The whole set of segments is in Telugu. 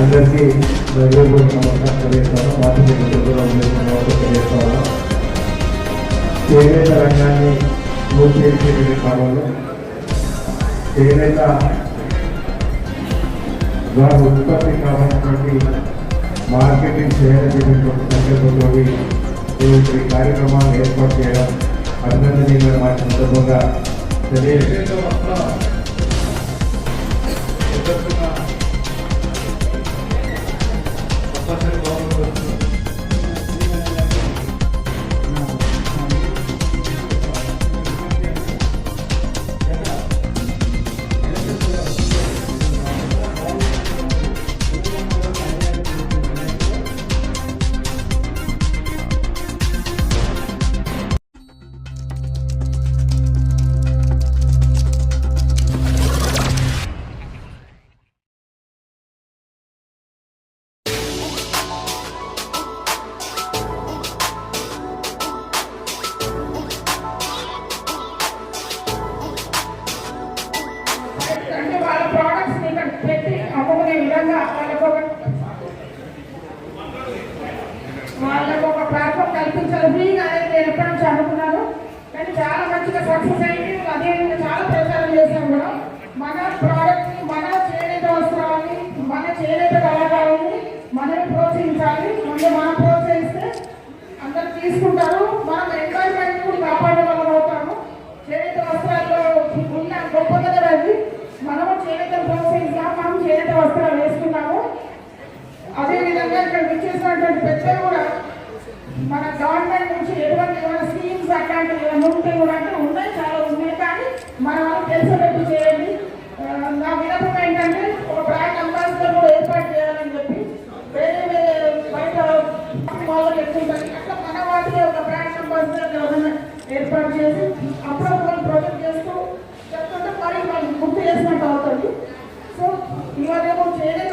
అందరికీ హృదయపూర్వక నమస్కారం తెలియజేస్తాను వాటి కూడా తెలియజేస్తాను. ఏదైతే రంగాన్ని పూర్తి చేసేటువంటి కాలంలో ఏదైతే వారి ఉత్పత్తి కావాల్సినటువంటి మార్కెటింగ్ చేయాలనేటువంటి సందర్భంలో ఈ కార్యక్రమాన్ని ఏర్పాటు చేయడం అభినందనీయంగా మా సందర్భంగా తెలియజేస్తాం మన గవర్నమెంట్ నుంచి ఎటువంటి స్కీమ్స్ అట్లాంటివి ఏమైనా ఉంటే కూడా అంటే ఉన్నాయి చాలా ఉన్నాయి. కానీ మన వాళ్ళు తెలిసేటట్టు చేయండి. నా వినపం ఏంటంటే ఒక బ్రాండ్ అంబాసిడర్ కూడా ఏర్పాటు చేయాలని చెప్పి వేరే వేరే బయట వాళ్ళకి ఎక్కువండి అట్లా మన వాటికి ఒక బ్రాండ్ అంబాసిడర్ ఏమైనా ఏర్పాటు చేసి అప్పుడప్పుడు ప్రొజెక్ట్ చేస్తూ చెప్తుంటే మరి వాళ్ళు గుర్తు చేసినట్టు అవుతుంది. సో ఇవాళ ఏమో చేయలేదు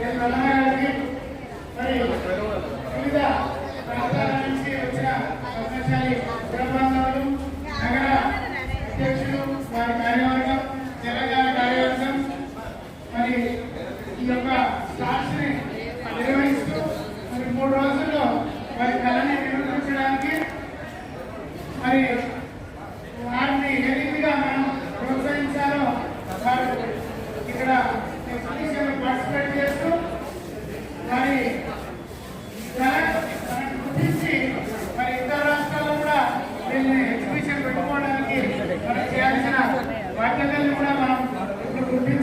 Amen.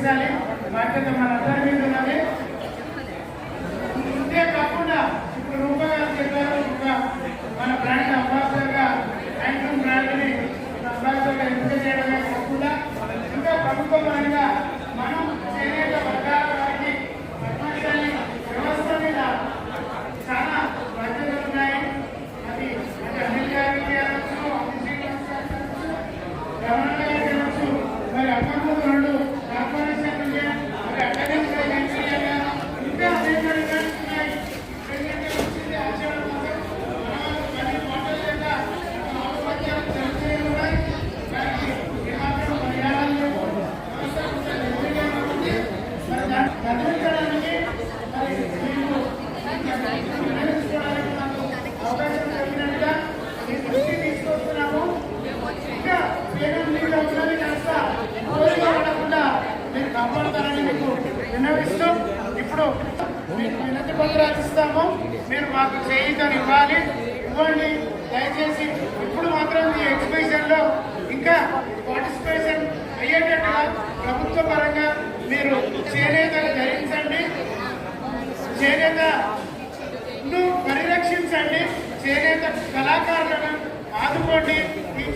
చేయాలి బాధ్యత మనందరి మీద ఉన్నది ఇంతే కాకుండా ఇప్పుడు రూపగారు చెప్పారు ఒక మన బ్రాండ్ అంబాసిడర్గా హ్యాండ్లూమ్ బ్రాండ్ని అంబాసిడర్గా ఎంపిక చేయడమే కాకుండా ఇంకా ప్రభుత్వం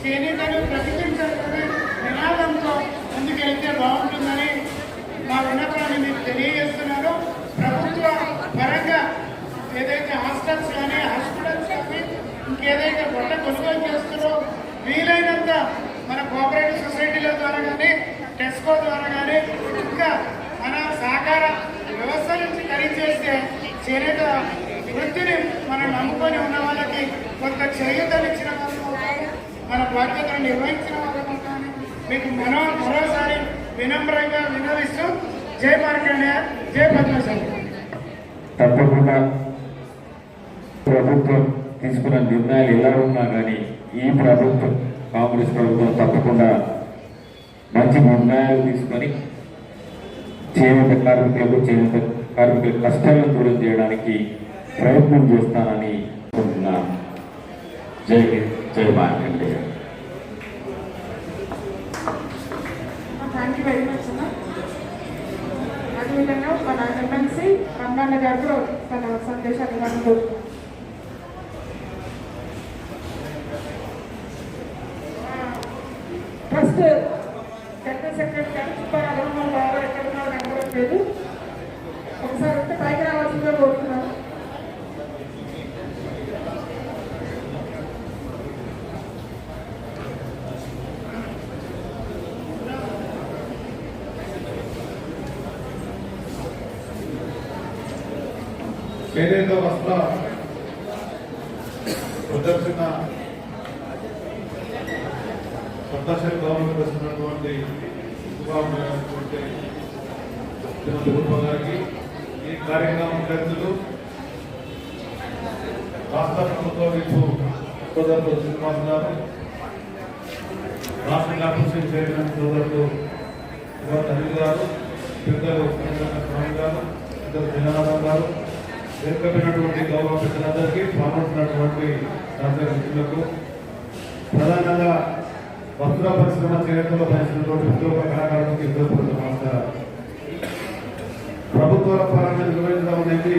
చేనేతను ప్రకటించాలనే నినాదంతో ముందుకెళ్తే బాగుంటుందని మా విన్నపాన్ని మీకు తెలియజేస్తున్నాను. ప్రభుత్వ పరంగా ఏదైతే హాస్టల్స్ కానీ హాస్పిటల్స్ కానీ ఇంకేదైతే బట్ట కొనుగోలు చేస్తున్నారో వీలైనంత మన కోఆపరేటివ్ సొసైటీల ద్వారా కానీ టెస్కో ద్వారా కానీ ఇంకా మన సహకార వ్యవస్థ నుంచి ఖరీదు చేనేత వృత్తిని మనం నమ్ముకొని ఉన్న వాళ్ళకి కొంత చేయూతనిచ్చిన వాళ్ళు మన బాధ్యతను నిర్వహించిన వాళ్ళు మీకు మనో మరోసారి వినమ్రంగా వినవిస్తూ జై మార్కండే జై పద్మశాలి తప్పకుండా ప్రభుత్వం తీసుకున్న నిర్ణయాలు ఎలా ఉన్నా కానీ ఈ ప్రభుత్వం కాంగ్రెస్ ప్రభుత్వం తప్పకుండా మంచి నిర్ణయాలు తీసుకొని చేనేత కార్మికులకు చేనేత కార్మికుల కష్టాలను దూరం చేయడానికి ప్రయత్నం చేస్తానని అనుకుంటున్నాను. జై హింద్. జై మార్కండేయ థ్యాంక్ యూ మచ్ అదేవిధంగా మన ఎమ్మెల్సీ రంగన్న గారు తన సందేశాన్ని ఇవ్వడం చేనేత వస్త్ర ప్రదర్శన సందర్శన గవర్నమెంట్ వస్తున్నటువంటి శుభాకాంక్షలు గారికి ఈ కార్యక్రమం ఖర్చులు రాష్ట్ర ప్రభుత్వం విప్పు సోదరులు శ్రీనివాస్ గారు రాష్ట్ర కాంగ్రెస్ చైర్మన్ సోదరులు శివాజీ అనిల్ గారు పెద్దలు స్వామి గారు పెద్దలు జనార్దన్ గారు వెనుకబడినటువంటి గౌరవ పెద్దలందరికీ పాల్గొంటున్నటువంటి రాష్ట్ర మిత్రులకు ప్రధానంగా వస్త్ర పరిశ్రమ చరిత్రలో పనిచేసినటువంటి ఉద్యోగ కళాకారులకు ఇద్దరు నమస్కారం ప్రభుత్వాల పరంగా నిర్వహించడం అనేది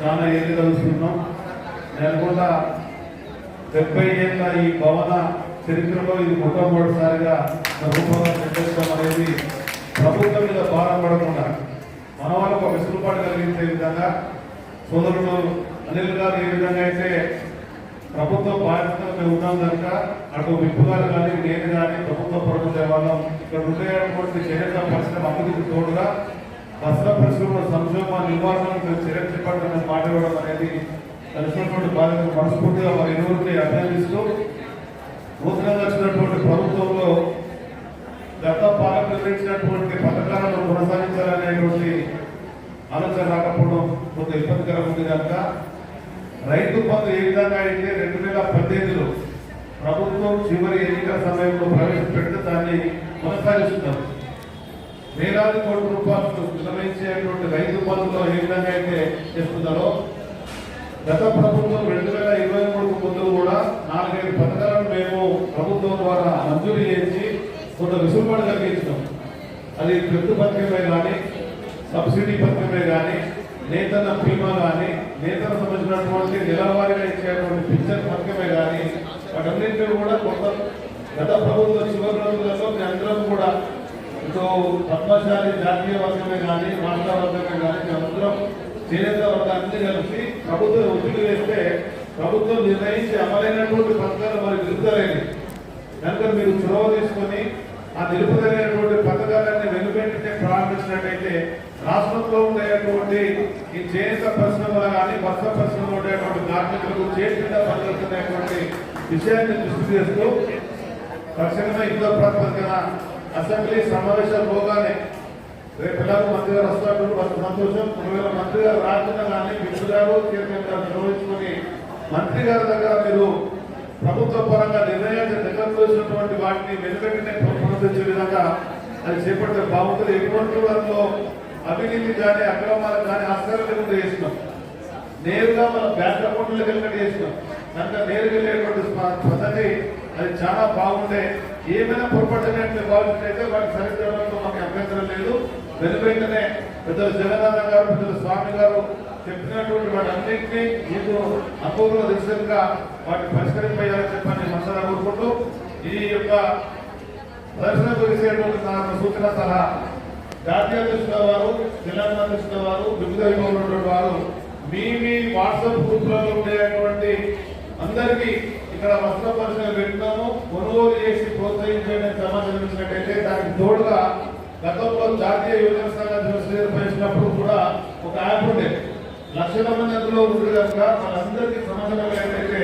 చాలా ఏది కలుస్తున్నాం నెలకొండ డెబ్బై ఏళ్ళ ఈ భవన చరిత్రలో ఇది మొట్టమొదటిసారిగా ప్రభుత్వంగా నిర్వహించడం అనేది ప్రభుత్వం మీద భారం పడకుండా మన వాళ్ళకు ఒక వెసులుబాటు కలిగించే విధంగా సోదరుడు అనిల్ గారు ఏ విధంగా అయితే ప్రభుత్వ బాధ్యతలు మేము ఉన్నాం కనుక అటు విప్పు గారు కానీ నేను కానీ ప్రభుత్వ పరుగు దేవాలయం ఇక్కడ ఉండేటువంటి చేనేత పరిశ్రమ అభివృద్ధికి తోడుగా వస్త్ర పరిశ్రమ సంక్షేమ నివారణకు చర్యలు చేపట్టడం మాట్లాడడం అనేది కలిసినటువంటి బాధ్యత మనస్ఫూర్తిగా వారి ఇరువురిని అభినందిస్తూ నూతనంగా వచ్చినటువంటి ప్రభుత్వంలో గత పాలన నిర్వహించినటువంటి పథకాలను కొనసాగించాలనేటువంటి ఆలోచన రాకపోవడం కొంత ఇబ్బందికరంగా ఉంది కనుక రైతు బంధు ఏ విధంగా అయితే రెండు వేల పద్దెనిమిదిలో ప్రభుత్వం చివరి ఎన్నికల సమయంలో ప్రవేశపెడితే దాన్ని కొనసాగిస్తున్నారు వేలాది కోట్ల రూపాయలు నిర్ణయించేటువంటి రైతు బంధులో ఏ విధంగా అయితే చేస్తున్నారో గత ప్రభుత్వం రెండు వేల ఇరవై మూడు ముందు కూడా నాలుగైదు పథకాలను మేము ప్రభుత్వం ద్వారా మంజూరు చేసి కొంత వెసులుబాటు కలిగించినాం. అది పెద్ద పథకమే కానీ సబ్సిడీ పథకమే కానీ నేతన్న బీమా కానీ నేతన సంబంధించినటువంటి నెలవారీగా ఇచ్చేటువంటి పింఛన్ పథకమే కానీ వాటన్నింటినీ కూడా కొంత గత ప్రభుత్వం చివరి రోజులలో మీ అందరం కూడా ఇటు పద్మశాలి జాతీయ వర్గమే కానీ రాష్ట్ర వర్గమే కానీ మేమందరం చేనేత వర్గాన్ని కలిసి ప్రభుత్వం ఒత్తిడి వేస్తే ప్రభుత్వం నిర్ణయించి అమలైనటువంటి పథకాలు మరి నిలుపుదలేదు కనుక మీరు చొరవ తీసుకొని ఆ నిలుపుదలైనటువంటి పథకాలన్నీ వెనువెంటనే ప్రారంభించినట్టయితే రాష్ట్రంలో ఉండేటువంటి ఈ చేనేత పరిశ్రమలు కానీ వస్త్ర పరిశ్రమలో ఉండేటువంటి కార్మికులకు చేతిగా పనిచేస్తున్నటువంటి విషయాన్ని దృష్టి చేస్తూ తక్షణమే యుద్ధ ప్రాతిపదికన అసెంబ్లీ సమావేశాలు పోగానే రేపు పిల్లలు మంత్రి గారు వస్తారు సంతోషం. ఒకవేళ మంత్రి గారు రాకుండా కానీ మిత్రు గారు చైర్మన్ గారు నిర్వహించుకొని మంత్రి గారి దగ్గర మీరు ప్రభుత్వ పరంగా నిర్ణయాలు చేసినటువంటి వాటిని వెనుకటినే పునరుద్ధరించే విధంగా అది చేపడితే బాగుంటుంది. ఎటువంటి వారిలో అవినీతి కానీ అక్రమాలు కానీ ఆస్కారం లేకుండా చేసినాం నేరుగా మన బ్యాంక్ అకౌంట్లకు వెళ్ళినట్టు చేసినాం కనుక నేరుగా వెళ్ళేటువంటి పద్ధతి అది చాలా బాగుండే ఏమైనా పొరపాటు భావించినైతే వాటికి సరిచేయడంలో మాకు అభ్యంతరం లేదు. వెను పెద్ద పెద్దలు జగన్నాథ గారు పెద్దలు స్వామి గారు చెప్పినటువంటి వాటన్నింటినీ మీకు అనుభవంలో తెలిసినట్టుగా వాటిని పరిష్కరింపేయాలని చెప్పని మనసారా కోరుకుంటూ ఈ యొక్క ప్రదర్శన చేసేటువంటి సూచన సలహా. జాతీయ దృష్టిలో వారు జిల్లా దృష్టిలో వారు వివిధ విభాగంలో వారు మీ మీ వాట్సాప్ గ్రూప్లలో ఉండేటువంటి అందరికీ ఇక్కడ వస్త్ర పరిశ్రమ పెట్టినాము కొనుగోలు చేసి ప్రోత్సహించడానికి సమాచారించినట్టయితే దానికి తోడుగా గతంలో జాతీయ యువజన సంఘ దివస్ నిర్వహించినప్పుడు కూడా ఒక యాప్ ఉండేది లక్షల మంది అందులో ఉంది కనుక వాళ్ళందరికీ సమాచారం ఏంటంటే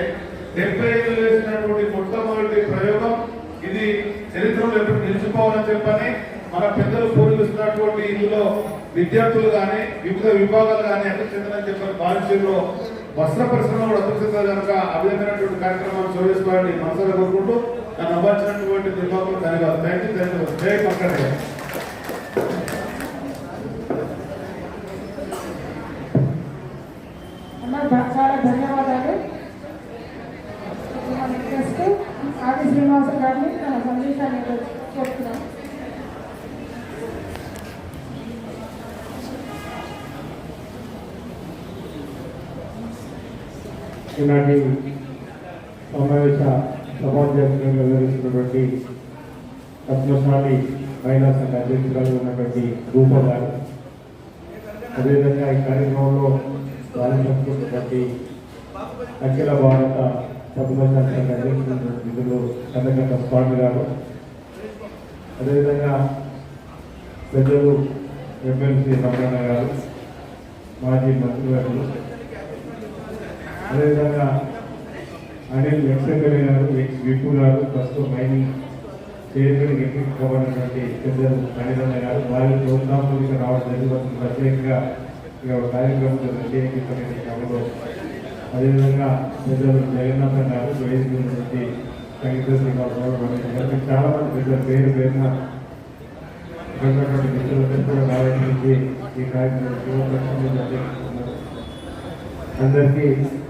డెబ్బై ఐదు వేసినటువంటి మొట్టమొదటి ప్రయోగం ఇది చరిత్రలో ఎప్పుడు నిలిచిపోవాలని చెప్పని మన పెద్దలు పూర్వీస్తున్నటువంటి ఇందులో విద్యార్థులు కానీ వివిధ విభాగాలు కానీ అన్ని చెందని చెప్పని భారతీయుల్లో వస్త్ర పరిశ్రమ కూడా అభివృద్ధి కనుక ఆ కార్యక్రమాలు చోదించుకోవాలని మనసులో కోరుకుంటూ నన్ను అవ్వాల్సినటువంటి నిర్వాహకులు ధన్యవాదాలు. థ్యాంక్ యూ థ్యాంక్ యూ జై పక్కనే చాలా ధన్యవాదాలు. శ్రీనివాస గారిని తన సందేశాన్ని చెప్తున్నాం ఈనాటి సమావేశ సమాజంగా వివరిస్తున్నటువంటి పద్మశాలి మహిళా సంఘ అధ్యక్షురాలు ఉన్నటువంటి రూప గారు అదేవిధంగా ఈ కార్యక్రమంలో పాల్గొంటున్నటువంటి అఖిల భారత పద్మశాలి సంఘ అధ్యక్షులు కన్నగంట స్వామి గారు అదేవిధంగా పెద్దలు ఎమ్మెల్సీ రమణ గారు మాజీ మంత్రివర్యులు అదేవిధంగా అనిల్ వెంకటేశ్వర గారు విపు గారు ప్రస్తుతం మైనింగ్ చైర్మన్ ఎగ్జిక్యూటివ్ గవర్నమెంట్ పెద్దలు అనిల్ గారు వారి ప్రోత్సాహం రావడం జరిగింది ప్రత్యేకంగా ఇక కార్యక్రమం ప్రత్యేకించిన క్రమంలో అదేవిధంగా పెద్దలు జగన్నాథ్ గారు వేదిక నుంచి సంగీత శ్రీనివాసరావు చాలా మంది పెద్దలు పేరు పేరున మిత్రులందరూ కూడా రావడానికి ఈ కార్యక్రమం అందరికీ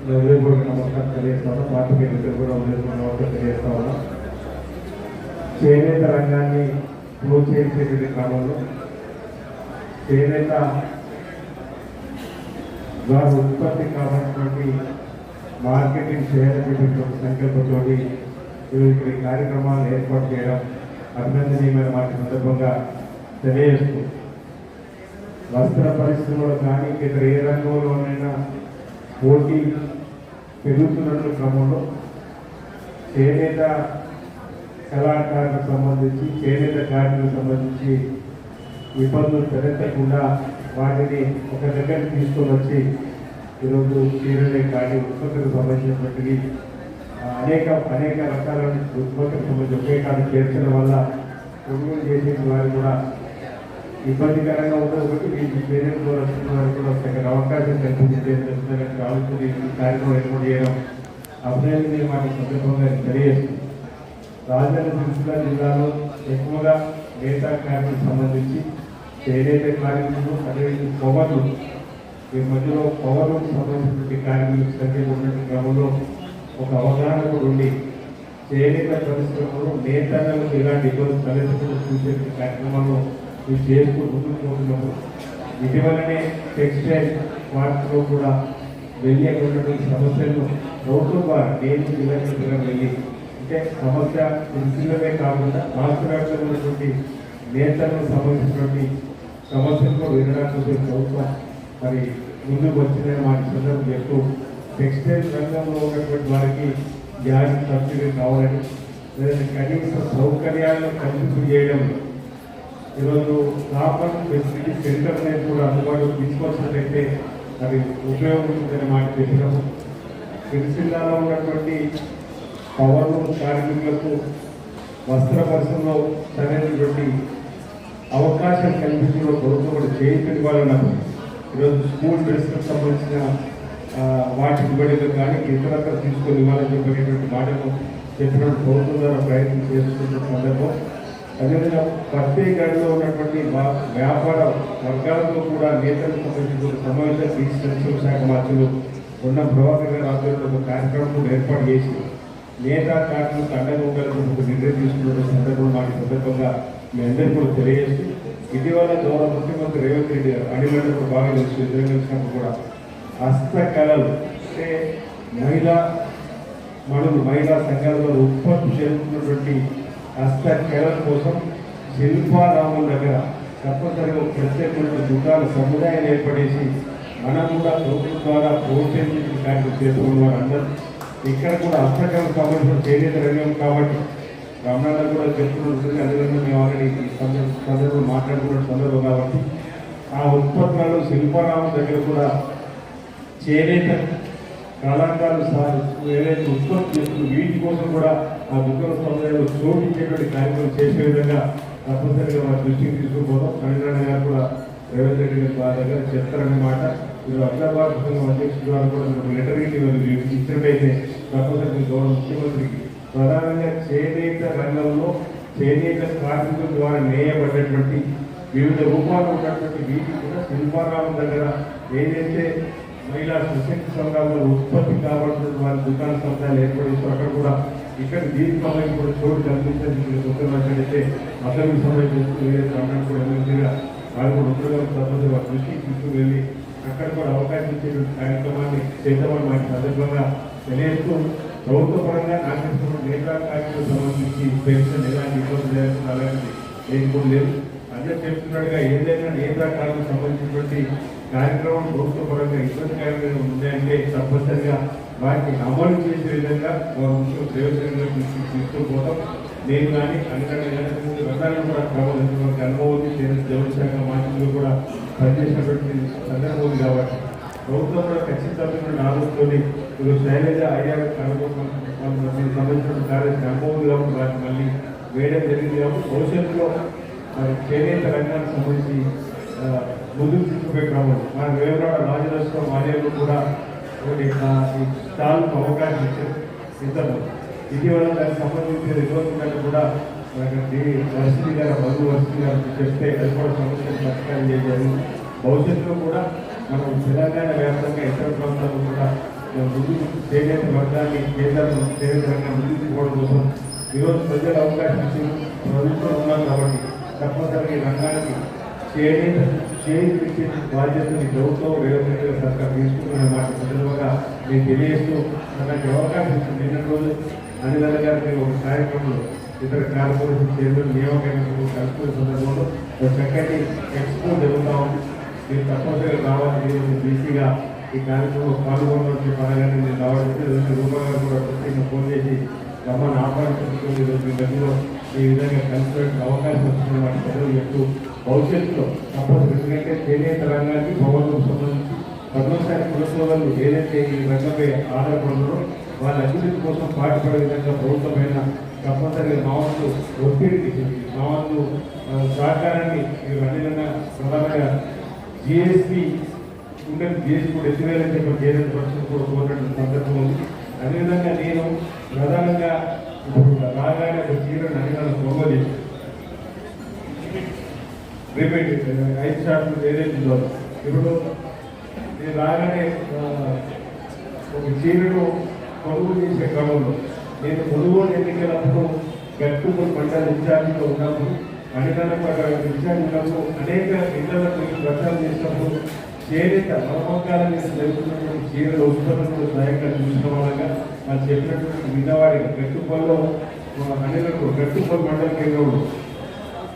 హృదయపూర్వక నమస్కారం తెలియజేస్తాను. పార్టీ మిత్రులు కూడా హృదయపూర్వక నమస్కారం తెలియజేస్తా ఉన్నాం చేనేత రంగాన్ని పూర్తి చేసేటువంటి క్రమంలో చేనేత వారు ఉత్పత్తి కావాల్సినటువంటి మార్కెటింగ్ చేయాలనేటువంటి సంకల్పంతో ఇక్కడ ఈ కార్యక్రమాలను ఏర్పాటు చేయడం అభినందనీయమైన మాట సందర్భంగా తెలియజేస్తూ వస్త్ర పరిశ్రమలో కానీ ఇతర ఏ రంగంలోనైనా పోటీ పెరుగుతున్నట్లు క్రమంలో చేనేత కళాకారులకు సంబంధించి చేనేత కార్మికులకు సంబంధించి ఇబ్బందులు తలెత్తకుండా వాటిని ఒక దగ్గర తీసుకొని వచ్చి ఈరోజు చీరలే కానీ ఉత్పత్తులకు సంబంధించినటువంటివి అనేక అనేక రకాల ఉత్పత్తులకు సంబంధించి ఒకే కాదు చేర్చడం వల్ల కొనుగోలు చేసే వారు కూడా ఇబ్బందికరంగా ఉండదు ఒకటి ఈ పేరెంట్లో వచ్చిన వారు కూడా తగిన అవకాశం కల్పించేందుకు ఆలోచన ఈ కార్యక్రమం ఏర్పాటు చేయడం అభినందనీయ మాట సందర్భంగా తెలియజేస్తుంది రాజధాని జిల్లాలో ఎక్కువగా నేతా కార్మికులకు సంబంధించి చేనేత కార్మికులు అదేవిధంగా పొగలు ఈ మధ్యలో పొగలకు సంబంధించినటువంటి కార్మికులకు సంఖ్య ఉన్నటువంటి క్రమంలో ఒక అవగాహనకు ఉండి చేనేత పరిశ్రమలో నేతలకు ఇలాంటి ఇబ్బంది తలెత్తకుండా చూసే కార్యక్రమాల్లో మీరు చేస్తూ ముందుకు పోతున్నప్పుడు ఇటీవలనే టెక్స్టైల్ పార్క్లో కూడా వెళ్ళి అక్కడ ఉన్నటువంటి సమస్యలను ప్రభుత్వం ద్వారా నేను జిల్లా వెళ్ళి అంటే సమస్య జిల్లామే కాకుండా రాష్ట్ర వ్యాప్తంగా ఉన్నటువంటి నేతలకు సంబంధించినటువంటి సమస్యలతో వినడానికి ప్రభుత్వం మరి ముందుకు వచ్చిందని వాటి సందర్భం చెప్తూ టెక్స్టైల్ రంగంలో ఉన్నటువంటి వారికి గ్యాస్ సబ్సిడీ కావాలని లేదంటే కనీస సౌకర్యాలను కల్పింపు చేయడం. ఈరోజు కాపర్ ఫెసిలిటీ సెంటర్ అనేది కూడా అందుబాటులో తీసుకొచ్చినట్లయితే అది ఉపయోగపడుతుందని మాట చెప్పినాము. సిరిసిల్లాలో ఉన్నటువంటి పవర్ కార్మికులకు వస్త్ర పరిశ్రమలో సరైనటువంటి అవకాశం కల్పించడం ప్రభుత్వం కూడా చేయించడం వలన ఈరోజు స్కూల్ డ్రెస్లకు సంబంధించిన ఆ, వాటికి కానీ ఇతరత్ర తీసుకొని ఇవ్వాలని చెప్పేటువంటి మాటను చెప్పినట్టు ప్రభుత్వం ద్వారా ప్రయత్నం చేస్తున్న సందర్భం. అదేవిధంగా ప్రత్యేకంగా ఉన్నటువంటి వ్యాపార వర్గాలతో కూడా నేతలకు సంబంధించిన సమావేశం బీసీ సంక్షేమ శాఖ మంత్రులు ఉన్న ప్రభాకర్ గారి ఆధ్వర్యంలో ఒక కార్యక్రమం ఏర్పాటు చేసి నేతా కార్మికులకు అండగా ఉండాలని ఒక నిర్ణయం తీసుకున్న సందర్భం మాకు సందర్భంగా మీ అందరికీ కూడా తెలియజేస్తూ ఇటీవల గౌరవ ముఖ్యమంత్రి రేవంత్ రెడ్డి గారు అడిగినట్టు బాగా తెలుసు ఇద్దరు కూడా హస్తకళలు అంటే మహిళా మనులు మహిళా సంఘాలలో ఉత్పత్తి చేస్తున్నటువంటి హస్తకళల కోసం శిల్పారాముల దగ్గర తప్పనిసరిగా ప్రత్యేకమైన దుకాణ సముదాయాన్ని ఏర్పడేసి మనం కూడా ప్రభుత్వం ద్వారా ప్రోత్సహించిన కార్యక్రమం చేసుకున్న వారందరూ. ఇక్కడ కూడా హస్తకళ సంబంధించిన చేనేత రంగం కాబట్టి రమణాలు కూడా చెప్తున్నట్టు అదేవిధంగా మేము ఆల్రెడీ సందర్భంలో మాట్లాడుకున్న సందర్భం కాబట్టి ఆ ఉత్పత్తులలో శిల్పారామం దగ్గర కూడా చేనేత కళాకారులు సా- ఏదైతే ఉత్పత్తి చేస్తున్న వీటి కోసం కూడా ఆ దుకాణ సముదాయంలో చోటించేటువంటి కార్యక్రమం చేసే విధంగా తప్పనిసరిగా మన దృష్టికి తీసుకుపోతాం కళ్యాణ గారు కూడా రేవంత్ రెడ్డి గారి వారి దగ్గర చెప్తారన్నమాట మీరు అఖిల సంఘం అధ్యక్షుడు గారు కూడా మీకు లెటర్ ఇచ్చినట్టయితే తప్పనిసరిగా గౌరవ ముఖ్యమంత్రికి ప్రధానంగా చేనేత రంగంలో చేనేత కార్మికుల ద్వారా నేయబడినటువంటి వివిధ రూపాలు ఉన్నటువంటి వీటి కూడా శిల్పారామం దగ్గర ఏదైతే మహిళా సుశక్తి సంఘాలలో ఉత్పత్తి కావాల్సిన వారి దుకాణ సంస్థలు ఏర్పడేసి అక్కడ కూడా ఇక్కడ దీనికి సంబంధించి కూడా చోటు కల్పించడానికి చూస్తున్నట్లయితే అసలు సంబంధించి వేరే సమయం కూడా ఎమ్మెల్సీగా వాళ్ళు కూడా ఉత్తరగా తప్పదు వారి దృష్టికి తీసుకువెళ్ళి అక్కడ కూడా అవకాశం ఇచ్చేటువంటి కార్యక్రమాన్ని చేద్దామని మాకు సందర్భంగా తెలియజేస్తూ ప్రభుత్వ పరంగా నాగేశ్వరం నేతా కార్మికులకు సంబంధించి పెన్షన్ ఎలాంటి ఇబ్బంది లేకుండా అలాంటిది ఏం కూడా లేదు. అందరూ చెప్తున్నట్టుగా ఏదైనా నేతా కార్మికులకు సంబంధించినటువంటి కార్యక్రమం ప్రభుత్వ పరంగా ఇబ్బందికరంగా ఉందంటే తప్పనిసరిగా వాటిని అమలు చేసే విధంగా ముఖ్యం ప్రయోజనంగా తీసుకు తీసుకుపోతాం నేను కానీ అన్ని రకాలను కూడా ప్రబోధించడానికి అనుభవం ఉంది చేసిన దేవుడి శాఖ మంత్రులు కూడా పనిచేసినటువంటి సందర్భం కాబట్టి ప్రభుత్వం కూడా ఖచ్చితంగా ఆలోచనతోని ఇప్పుడు శైలజ అయ్యా దీనికి సంబంధించిన కార్యక్రమం అనుభవం మళ్ళీ వేయడం జరిగింది కాబట్టి భవిష్యత్తులో మరి చేనేత రంగానికి సంబంధించి ముందుకు తీసుకుపోయే మన వేమరాడ రాజదర్శనం ఆలయంలో కూడా ఒకటి ఈ స్టాల్కు అవకాశం ఇచ్చారు. ఇద్దరు. ఇటీవల దానికి సంబంధించిన రిపోర్ట్ కూడా మనకి వర్షిని గారు మధు వర్షిని గారు చెప్తే అది కూడా సమస్యలు పరిష్కారం చేయాలి భవిష్యత్తులో కూడా మనం తెలంగాణ వ్యాప్తంగా ఇతర ప్రాంతాల్లో కూడా ముందుకు చేనేత వర్గాన్ని కేంద్రం చేనేత రంగాన్ని ముందుకు పోవడం కోసం ఈరోజు ప్రజలు అవకాశం ఇచ్చి ప్రభుత్వం ఉన్నాం కాబట్టి తప్పనిసరిగా ఈ రంగానికి చేనేత చేయించే బాధ్యతని ప్రభుత్వం వేరే సర్కార్ తీసుకుంటున్న మాట సందర్భంగా నేను తెలియజేస్తూ నాకు అవకాశం ఇచ్చింది నిన్న రోజు అనిల్ గారికి ఒక కార్యక్రమంలో ఇతర కార్పొరేషన్ చైర్మన్ నియామకాలను కలుపుకునే సందర్భంలో చక్కటి ఎక్స్పో జరుగుతూ ఉంది మీరు తప్పనిసరిగా రావాలి మీరు బీసీగా ఈ కార్యక్రమంలో పాల్గొనడానికి పరంగానే నేను రావడానికి రూపాయలు కూడా ప్రత్యేకంగా ఫోన్ చేసి రమ్మని ఆహ్వానించుకుంటుంది ఈరోజు మీ దగ్గర ఈ విధంగా కలిసిపెట్టిన అవకాశం వస్తున్న వాటి ప్రజలు చెప్తూ భవిష్యత్తులో. తప్పదు ఎందుకంటే చేనేత రంగానికి భవనం సంబంధించి పద్మశాలి ప్రభుత్వాలు ఏదైతే ఈ రంగంపై ఆధారపడుతుందో వాళ్ళ అభివృద్ధి కోసం పాటుపడే విధంగా ప్రభుత్వమైన తప్పనిసరిగా మా ఒత్తిడికి మా సహకారాన్ని మీరు అన్ని విధంగా ప్రధానంగా జిఎస్పి ఉండని జిఎస్పి కూడా ఎత్తివేయాలని చెప్పి చేనేత పరిస్థితి కూడా కోరినటువంటి సందర్భం ఉంది. అదేవిధంగా నేను ప్రధానంగా ఇప్పుడు రాగానే ఒక చీరను అడిగిన కొనుగోలు రిపీట్ ఐదు శాతం ఏదైతే ఇప్పుడు నేను రాగానే ఒక చీరను కొనుగోలు చేసే క్రమంలో నేను కొనుగోలు ఎన్నికలప్పుడు గట్టుకుని మండల ఇన్ఛార్జిగా ఉన్నప్పుడు అన్నికలకు అక్కడ ఇన్ఛార్జ్ ఉన్నప్పుడు అనేక ఇళ్ళకు ప్రచారం చేసినప్పుడు చేనేత మరమకాల మీద జరుగుతున్నటువంటి చీరలు వస్తున్నటువంటి స్వయంగా చూసిన వాళ్ళగా వాళ్ళు చెప్పినటువంటి విన్నవాడికి గట్టుపల్లో అనేకలకు గట్టుపల్లి మండల కేంద్రంలో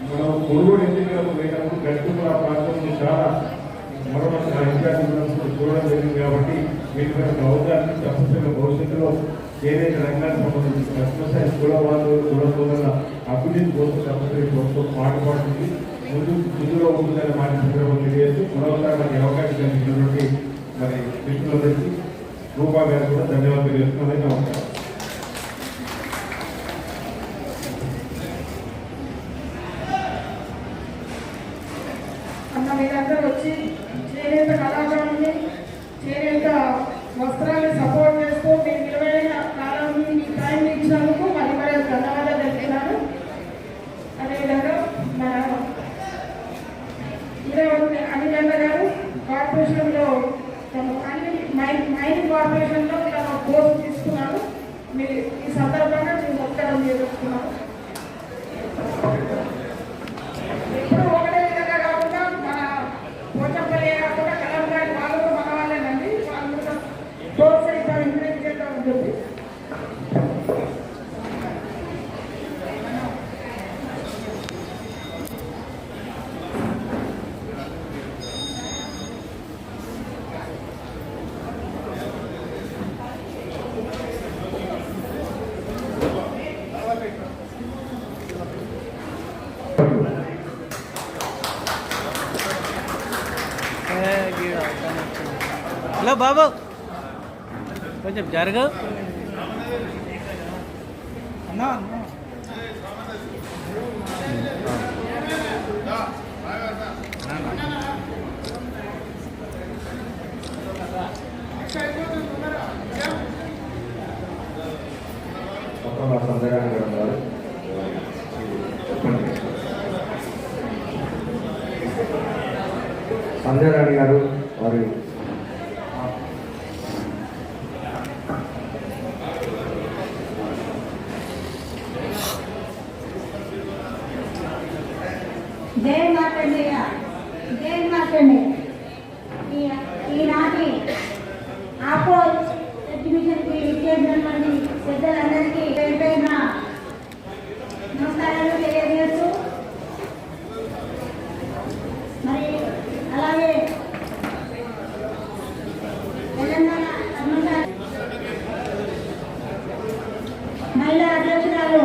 మనం కొనుగోలు ఎన్నికలకు పోయినప్పుడు గట్టుపల్లి ఆ ప్రాంతంలో చాలా మరొక ఇన్ఛార్జ్ చూడడం జరిగింది కాబట్టి వీటి మీద అవగాహన తప్పనిసరిగా భవిష్యత్తులో ఏదైతే రంగానికి సంబంధించి కస్టమర్ కుల బాంధవులు కుల సోదరుల అభివృద్ధి కోసం తప్పనిసరి ప్రభుత్వం పాటుపడుతుంది. ముందు ముందులో ఉంటుందని మాట సందర్భం తెలియజేస్తూ మరొకసారి మనకి అవకాశం కలిగినటువంటి మరి వ్యక్తులందరికీ రూపా గారు కూడా ధన్యవాదాలు తెలియజేస్తున్నారని నమస్కారం వచ్చి వస్త్రాన్ని సపోర్ట్ చేస్తూ मेरे బాబు. కొంచెం జరగ. సంజయ్ రాణి గారు వారి మహిళా అధ్యక్షురాలు